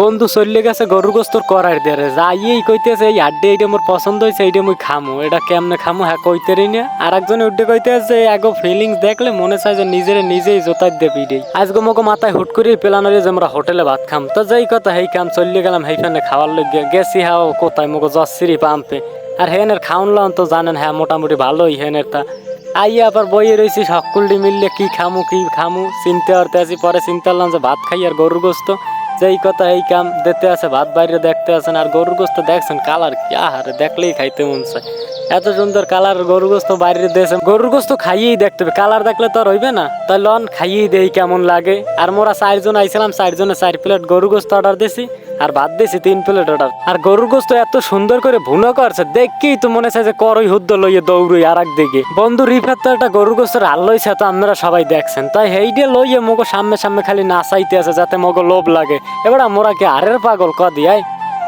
বন্ধু চললে গেছে, গরুর গোস্তর করার দেরে যাইয়েই কইতেছে, এই আড্ডে এইটা মোর পছন্দ হয়েছে এইটা মুই খামু। এটা কেমনে খামু? হ্যাঁ কইতেরি না। আর একজনে উঠে কইতেছে আগো ফিলিংস দেখলে মনে চায় যে নিজেরে নিজেই জোতার দিয়ে পিডেই আজকে মোকে মাথায় হুট করে পেলানো যে আমরা হোটেলে ভাত খাম। তো যেই কথা, হেই খাম, চললে গেলাম হেইখানে খাওয়ার লগে গেছি হ্যাঁ ও কোথায় মোকে জসিরি পাম্পে। আর হেনের লাউন তো জানেন হ্যাঁ মোটামুটি ভালোই হেনের তা। আইয়া আবার বইয়ে রয়েছি সকলটি মিললে কি খামু কি খামু? চিনতে পারতে আছি পরে চিন্তা করলাম যে ভাত খাই আর গরুর গোস্ত। যেই কথা এই কাম দেখতে আছে, ভাত বাইরে দেখতে আছেন, আর গরুর গোস্ত দেখছেন, কালার কি? আহারে, দেখলেই খাইতে মন চায়। এত সুন্দর কালার গরুর গোস্ত বাইরে দিয়েছেন গরুর গোস্ত খাইয়েই দেখতে হবে। কালার দেখলে তো আর হইবে না। তাই লন, খাইয়েই দেই কেমন লাগে। আর মোরা চারজন আইছিলাম, চারজনে চার প্লেট গরুর গোস্ত অর্ডার দিছি, আর ভাত দিছি, তিন প্লেট অর্ডার আর গরুর গোস্ত এত সুন্দর করে ভুনো করছে দেখকেই তো মনে চায় যে করই হুদ্দ লইয়ে দৌড়ই আর দিকে। বন্ধু, রিফাত তো একটা গরুর গোস্তের হাল লইছে, তো আপনারা সবাই দেখছেন। তাই হেইডে লইয়ে মগো সামনে সামনে খালি নাচাইতে আছে, যাতে মগো লোভ লাগে। এবার মোরা কি আরের পাগল ক দিয়াই?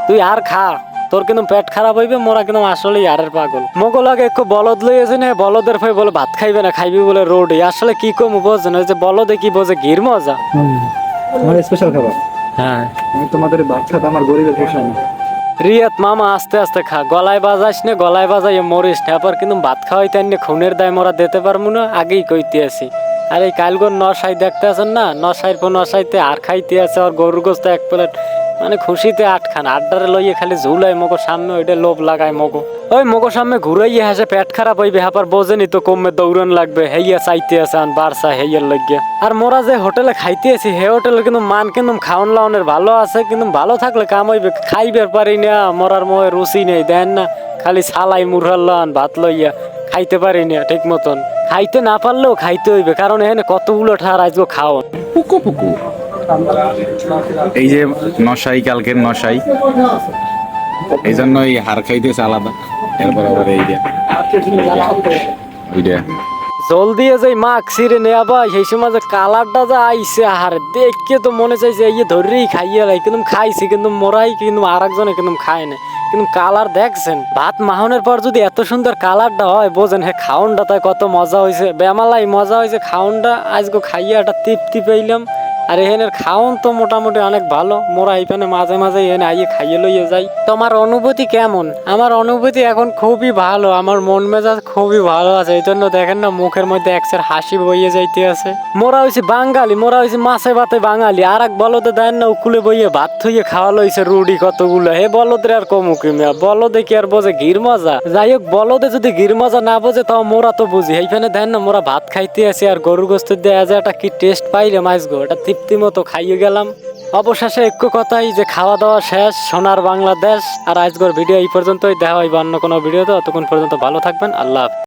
তুই আর খা। তোর কিন্তু পেট খারাপ হইবে মোরা কিন্তু আসলেই আরের পাগল। মগো লাগে একটু বলদ লই আছে না বলদের ফয়ে বলে ভাত খাইবে না খাইবি বলে রোডে। আসলে কি কম বোঝেন ওই যে বলদে কি বোঝে গির মজা। আমার স্পেশাল খাবার? হ্যাঁ। আমি তোমাদের ভাত খাতে আমার গরিবের পোষায় না। রিয়াত মামা আস্তে আস্তে খা গলায় বাজাস না গলায় বাজাই মরিস না কিন্তু ভাত খাওয়াইতে আনি খুনের দায় মোরা দিতে পারব না আগেই কইতে আছি। আর এই কালগর নশাই দেখতে আছেন না নশাইর পর নশাইতে আর খাইতে আছে আর গরুর গোস্ত এক প্লেট মানে খুশিতে আটখান, আড্ডারে লইয়ে খালি ঝুলাই মগো, সামনে ওইটা লোভ লাগায় মগো। ওই মগো সামনে ঘুরাইয়ে হাসে পেট খারাপ হইবে, হাপার বোঝেনি তো কমে দৌড়ন লাগবে, হেইয়া চাইতে আছে আন, বারসা হেইয়ার লাগিয়া আর মোরা যে হোটেলে খাইতে আছি, হে হোটেলে কিন্তু মান কিন্তু খাওয়ান লাওনের ভালো আছে, কিন্তু ভালো থাকলে কাম হইবে, খাইবার পারি না, মরার মহে রুচি নেই, দেন না, খালি সালাই মুরহাল লন, ভাত লইয়া, খাইতে পারি না, ঠিক মতন। খাইতে না পারলেও খাইতে হইবে, কারণ এখানে কতগুলো ঠার আজকে খাওয়ান পুকু পুকু এই যে নশাই, কালকের নশাই। এই জন্য এই হার খাইতেছে আলাদা। এরপর আবার এই যে জল দিয়ে যাই মাখ ছিঁড়ে নেয়া বা সেই সময় যে কালারটা যে আইসে আর দেখে তো মনে চাইছে, এই ধরেই খাইয়ে লাই কিন্তু খাইছি, কিন্তু মোরাই, কিন্তু আর একজনে কিন্তু খায় না। কিন্তু কালার দেখছেন, ভাত মাহনের পর যদি এত সুন্দর কালারটা হয়, বোঝেন হ্যাঁ খাউনটা তাই কত মজা হয়েছে বেমালাই মজা হয়েছে খাউনটা আজকে খাইয়ে একটা তৃপ্তি পেইলাম। আর এখানের খাওন তো মোটামুটি অনেক ভালো। মোরা এইখানে মাঝে মাঝে এখানে আইয়ে খাইয়ে লইয়ে যাই। তোমার অনুভূতি কেমন? আমার অনুভূতি এখন খুবই ভালো। আমার মন মেজাজ খুবই ভালো আছে। এই জন্য দেখেন না, মুখের মধ্যে একসের হাসি বইয়ে যাইতে আছে। মোরা হয়েছে বাঙালি, মোরা হয়েছে মাছে ভাতে বাঙালি। আর এক বলদে দেন না, উকুলে বইয়ে ভাত থইয়ে খাওয়া লইছে রুডি কতগুলো। হে বলদের আর কমুকি মিয়া? বলদে কি আর বোঝে? গির মজা? যাই হোক বলদে যদি গির মজা না বোঝে, তাও মোরা তো বুঝি। এইখানে দেন না, মোরা ভাত খাইতে আছি আর গরুর গোস্ত দিয়ে একটা কি টেস্ট পাইলে মাছ গো এটা তৃপ্তি মতো খাইয়ে গেলাম অবশেষে এক কথাই যে খাওয়া দাওয়া শেষ, সোনার বাংলাদেশ, আর আজকের ভিডিও এই পর্যন্তই দেখা বা অন্য কোনো ভিডিওতে, ততক্ষণ পর্যন্ত ভালো থাকবেন, আল্লাহ।